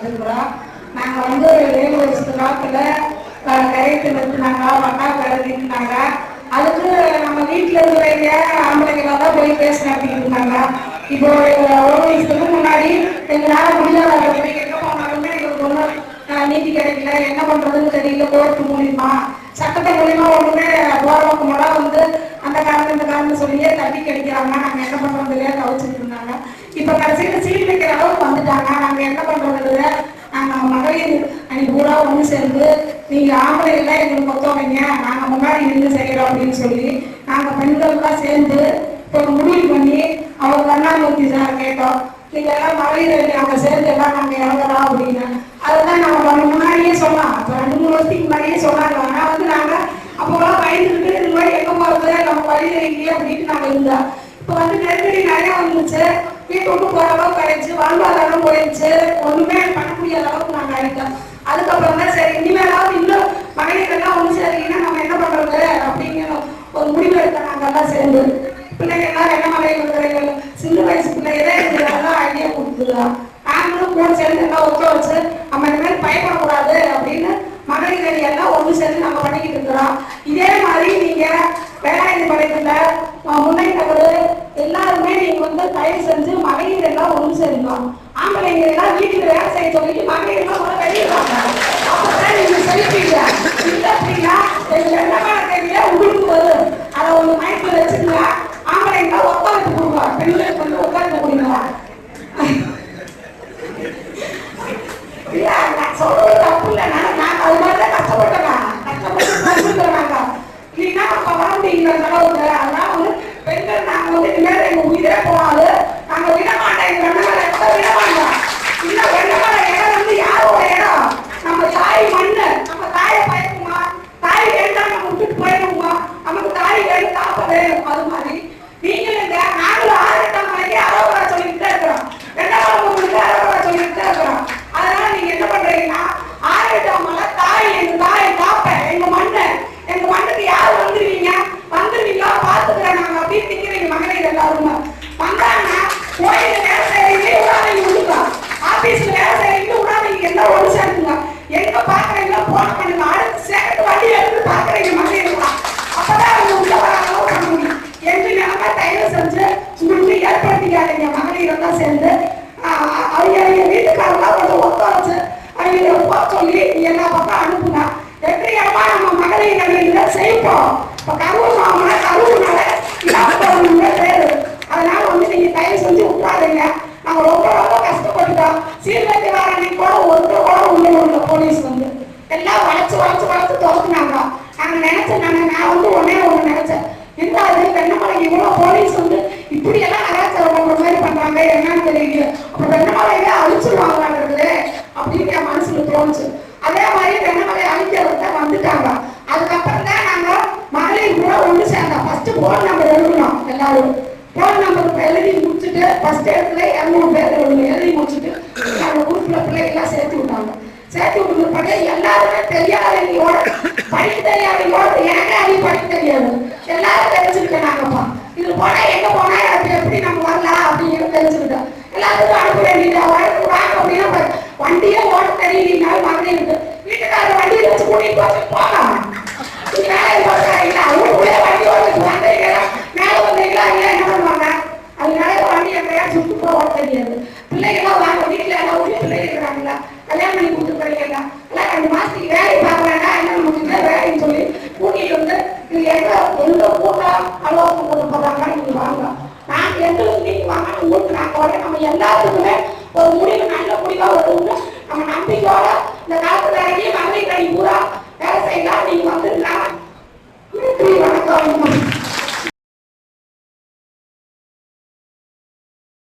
வந்திருக்கிறோம். நாங்கள் வந்து ஏழு வருஷத்து காலத்தில் கரைத்து நிறுத்தினாங்க வட்டா கருதினாங்க அதுக்கு நம்ம வீட்டில் இருக்கிறவங்க ஆம்பளைங்களாக தான் போய் பேசினேன் அப்படின்னு இருந்தாங்க? இப்போ ஒரு வயசுக்கு முன்னாடி எங்களால் முடியாத எங்கே போனாலுமே எங்களுக்கு ஒன்றும் நீதி கிடைக்கல. என்ன பண்ணுறதுன்னு தெரியல. கோர்ட்டு மூலியமா சட்டத்தை மூலியமா ஒன்றுமே போறவங்க மூலம் வந்து அந்த காரணம் இந்த காரணம் சொல்லியே தட்டி கிடைக்கிறாங்க. நாங்கள் என்ன பண்ணுறது இல்லையா தவிச்சுட்டு இருந்தாங்க. இப்போ கடைசியில் சீல் வைக்கிற அளவுக்கு வந்துட்டாங்க நாங்க என்ன பண்றது இல்லையா நாங்க மகளிர் அணி பூரா ஒன்று சேர்ந்து நீங்க ஆம்பளைகள்லாம் எங்களுக்கு மொத்தம் நாங்கள் நாங்க முன்னாடி நின்று செய்யறோம் அப்படின்னு சொல்லி நாங்க பெண்கள்லாம் சேர்ந்து இப்போ ஒரு முடிவு பண்ணி அவர் கருணாமூர்த்தி சார் கேட்டோம். நீங்க எல்லாம் மகளிர் அணி அவங்க சேர்ந்து எல்லாம் நாங்க இறங்குறோம் அப்படின்னு. அதுதான் நம்ம பண்ண முன்னாடியே சொன்னோம். இப்போ ரெண்டு மூணு வருஷத்துக்கு முன்னாடியே சொன்னாங்க. ஆனா வந்து நாங்க அப்போலாம் பயந்துக்கிட்டு இந்த மாதிரி எங்கே போகிறது நம்ம வழியில் இல்லையே அப்படின்ட்டு நாங்கள் இருந்தோம். இப்போ வந்து நெருக்கடி நிறையா வந்துச்சு வீட்டு விட்டு போகிற அளவுக்கு ஆயிடுச்சு. வாழ்வாதாரம் ஒரு முடிவு சேர்ந்து பிள்ளைங்க எல்லாம் என்ன மகளிர் இருக்கிறீங்க சின்ன வயசு பிள்ளைகளே இதெல்லாம் ஐடியா கொடுத்துருக்கோம் நாங்களும் கூட சேர்ந்து எல்லாம் ஒத்த வச்சு நம்ம இந்த மாதிரி பயப்படக்கூடாது அப்படின்னு மகளிர் எல்லாம் ஒன்று சேர்ந்து நம்ம பண்ணிக்கிட்டு இருக்கிறோம். இதே மாதிரி நீங்க வேளாண் படைப்புல முன்னேற்றங்கள் எல்லாருமே நீங்க வந்து தயவு செஞ்சு மகளிர் எல்லாம் ஒன்று சேருங்க. ஆம்பளைங்க எல்லாம் வீட்டுக்கு வேலை செய்ய சொல்லிட்டு மகளிர் எல்லாம் முதல்ல பெண்கள் நாங்க வந்து இனிமேல் எங்க உயிரே போனாலும் எல்லாரும் வந்தாங்கன்னா வேலை செய்யறீங்க விடாதீங்க விடுங்க ஆபீஸ்ல வேலை செய்யறீங்க விடாதீங்க எல்லாம் ஒன்று சேர்த்துங்க எங்க பாக்குறீங்களோ போன் பண்ணுங்க. அடுத்து இருந்து பாக்குறீங்க மகளிர் அப்பதான் அவங்க உள்ள வராங்களோ பண்ண முடியும். என்று நிலைமை தயவு செஞ்சு உங்களுக்கு ஏற்படுத்திக்காதீங்க. சேர்ந்து ஆஹ் அவங்க வீட்டுக்காரெல்லாம் கொஞ்சம் ஒத்த போக சொல்லி எல்லா பக்கம் அனுப்புங்க. வெற்றிகரமா நம்ம மகளிர் செய்வோம் இப்ப கரூர் மாவட்டம் கரூர்னால இல்லாம பேரு அதனால வந்து நீங்க தயவு செஞ்சு அவங்க ரொம்ப ரொம்ப கஷ்டப்பட்டுட்டோம். சீர்கட்டி வர அன்னைக்கு கூட ஒன்று கூட உள்ள உள்ள போலீஸ் வந்து. எல்லாம் வளைச்சு வளைச்சு வளைச்சு துரத்துனாங்க. நாங்க நினைச்சேன் நாங்க நான் வந்து ஒன்னே ஒண்ணு நினைச்சேன். இந்த அது வெண்ணமலைக்கு இவ்வளவு போலீஸ் வந்து இப்படி எல்லாம் அராச்சகம் பண்ற மாதிரி பண்றாங்க என்னன்னு தெரியல. அப்ப வெண்ணமலையே அழிச்சிருவாங்க அப்படின்னு என் மனசுல தோணுச்சு. எழுதி முடிச்சுட்டு ஃபர்ஸ்ட் இடத்துல இரநூறு பேர் எழுதி முடிச்சுட்டு நாங்க குரூப்பில் பிள்ளைகள்லாம் சேர்த்து விட்டாங்க. சேர்த்து விட்டு பிறகு எல்லாருமே தெரியாதவங்களோட படிக்க தெரியாதவங்களோட எனக்கு அது படிக்க தெரியாது. எல்லாரும் தெரிஞ்சுக்கிட்டேன் நாங்கப்பா. இது போனால் எங்கே போனால் அது எப்படி நம்ம வரலாம் அப்படிங்கிறது தெரிஞ்சுக்கிட்டோம் எல்லாத்துக்கும் அனுப்ப வேண்டியதாக கல்யாணம் எல்லாம் ரெண்டு மாசத்துக்கு வேலை என்ன முடிஞ்சு வேலைன்னு சொல்லி கூட்டிட்டு வந்து இது எங்க எந்த கூட்டம் அலுவலகம் கொண்டு போறாங்க நீங்க வாங்க. நாங்க எங்களுக்கு நீங்க வாங்க உங்களுக்கு நாங்க நம்ம எல்லாத்துக்குமே ஒரு முடிவு நல்ல முடிவா வரும்னு நம்ம நம்பிக்கையோட இந்த காலத்துல இறங்கி மகளிர் கடி பூரா